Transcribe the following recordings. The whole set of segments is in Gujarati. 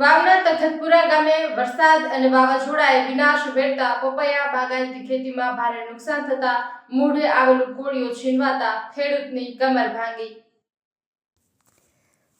વાવના તખતપુરા ગામે વરસાદ અને વાવાઝોડાએ વિનાશ વેરતા પપૈયા બાગાયતી ખેતીમાં ભારે નુકસાન થતા મૂઢે આવેલું કોળિયો છીનવાતા ખેડૂતની કમર ભાંગી.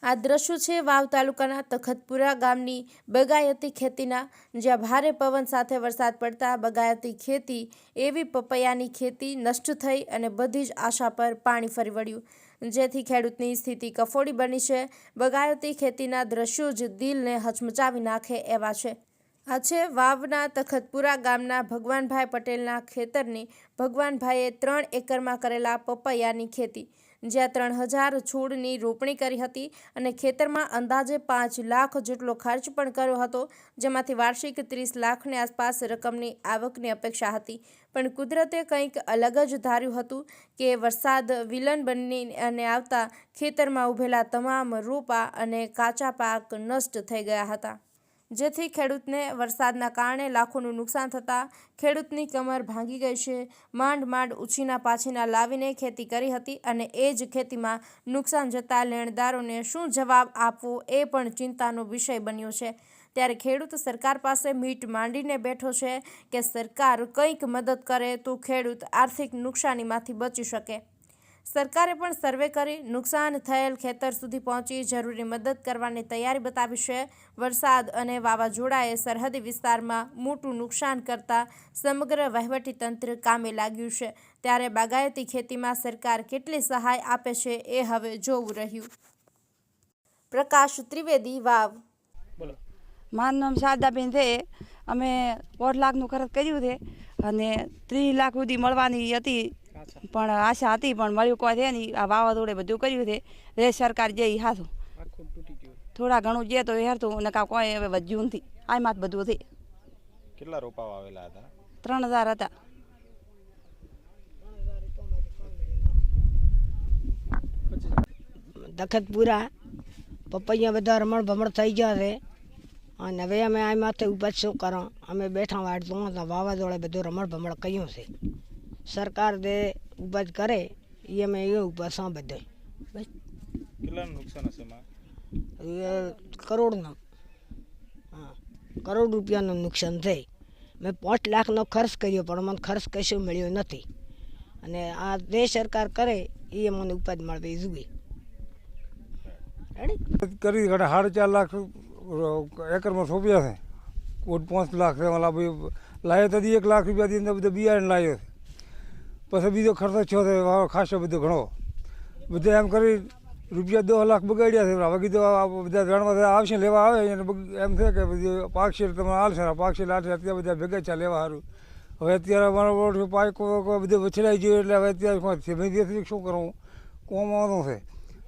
આ દ્રશ્યો છે વાવ તાલુકાના તખતપુરા ગામની બગાયતી ખેતીના, જ્યાં ભારે પવન સાથે વરસાદ પડતા બગાયતી ખેતી, એવી પપૈયાની ખેતી નષ્ટ થઈ અને બધી જ આશા પર પાણી ફરી વળ્યું. જેથી ખેડૂતની સ્થિતિ કફોડી બની છે. બગાયતી ખેતીના દ્રશ્યો જ દિલને હચમચાવી નાખે એવા છે. આ છે વાવના તખતપુરા ગામના ભગવાનભાઈ પટેલના ખેતરની ભગવાનભાઈએ ત્રણ એકરમાં કરેલા પપૈયાની ખેતી જ્યાં ત્રણ હજાર છોડની રોપણી કરી હતી અને ખેતરમાં અંદાજે પાંચ લાખ જેટલો ખર્ચ પણ કર્યો હતો, જેમાંથી વાર્ષિક ત્રીસ લાખની આસપાસ રકમની આવકની અપેક્ષા હતી. પણ કુદરતે કંઈક અલગ જ ધાર્યું હતું કે વરસાદ વિલન બની અને આવતા ખેતરમાં ઊભેલા તમામ રોપા અને કાચા પાક નષ્ટ થઈ ગયા હતા. જેથી ખેડૂતને વરસાદના કારણે લાખોનું નુકસાન થતાં ખેડૂતની કમર ભાંગી ગઈ છે. માંડ માંડ ઉછીના પાછીના લાવીને ખેતી કરી હતી અને એ જ ખેતીમાં નુકસાન જતાં લેણદારોને શું જવાબ આપવો એ પણ ચિંતાનો વિષય બન્યો છે. ત્યારે ખેડૂત સરકાર પાસે મીટ માંડીને બેઠો છે કે સરકાર કંઈક મદદ કરે તો ખેડૂત આર્થિક નુકસાનીમાંથી બચી શકે. સરકારે પણ સર્વે કરી નુકસાન થયેલ ખેતર સુધી પહોંચી જરૂરી મદદ કરવાની તૈયારી બતાવી છે. વરસાદ અને વાવાઝોડાએ સરહદી વિસ્તારમાં મોટું નુકસાન કરતા સમગ્ર વહીવટીતંત્ર કામે લાગ્યું છે. ત્યારે બાગાયતી ખેતીમાં સરકાર કેટલી સહાય આપે છે એ હવે જોવું રહ્યું. પ્રકાશ ત્રિવેદી વાવ. બોલો. મારું નામ શારદાબેન છે. અમે દોઢ લાખનું ખર્ચ કર્યું છે અને ત્રીસ લાખ સુધી મળવાની હતી. પણ આશા હતી પણ મળ્યું કોઈ છે નહીં. આ વાવાઝોડે બધું કર્યું છે. રે સરકાર જે હાથું. આખું તૂટી ગયું. થોડા ઘણું જે તો હેરતું અને કાં કોઈ હવે વધ્યું નથી. આમાં જ બધું છે. કેટલા રોપા વાવેલા હતા? ત્રણ હજાર હતા. દખતપુરા પપૈયા બધા રમણ ભમણ થઈ ગયા છે. અને હવે અમે આ માથે ઉપજ શું કરો? અમે બેઠા વાળતું તો વાવાઝોડે બધું રમણ ભમણ કર્યું છે. સરકાર દે ઉપજ કરે એ અમે એ ઉપર શું દે. કેટલાનું નુકસાન હશે કરોડનું. હા કરોડ રૂપિયાનું નુકસાન થઈ. મેં પાંચ લાખનો ખર્ચ કર્યો પણ મને ખર્ચ કશું મળ્યો નથી. અને આ જે સરકાર કરે એ મને ઉપજ મળવી જોઈએ. રેડી કરી ઘણા સાડા ચાર લાખ એકરમાં સોંપ્યા છે. કોઈ પાંચ લાખ છે લાવ્યો તો એક લાખ રૂપિયાથી અંદર બધો બિયારણ લાવ્યો છે. પછી બીજો ખર્ચો થયો છે ખાસો બધો ઘણો. બધે એમ કરી રૂપિયા દો લાખ બગાડ્યા છે. હવે કીધું બધા રણમાં આવશે લેવા આવે એને એમ થાય કે બધું પાકશીલ તમે હાલશે ને પાકશેર હાલશે અત્યારે બધા ભેગા છે લેવા સારું હવે અત્યારે મારો પાક બધું વછડાઈ ગયું એટલે હવે અત્યારે છે? શું કરવું કોમ આવવાનું છે.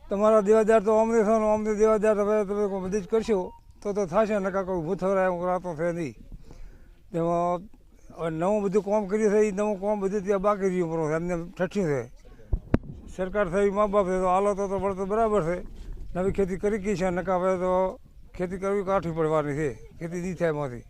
તમારા દેવાદાર તો અમને થવાનું અમને દેવાદાર હવે તમે કોઈ મદદ કરશો તો તો થશે ને કાંઈ ભૂથવરાય હું રાતો છે નહીં. તેમાં નવું બધું કામ કર્યું છે એ નવું કામ બધું ત્યાં બાકી રહ્યું પણ એમને ઠઠ્યું છે. સરકાર થઈ મા બાપ છે, તો હાલો તો તો વળતો બરાબર છે. નવી ખેતી કરી ગઈ છે, નકા હવે તો ખેતી કરવી કાઠી પડવાની છે, ખેતી નહીં થાય એમાંથી.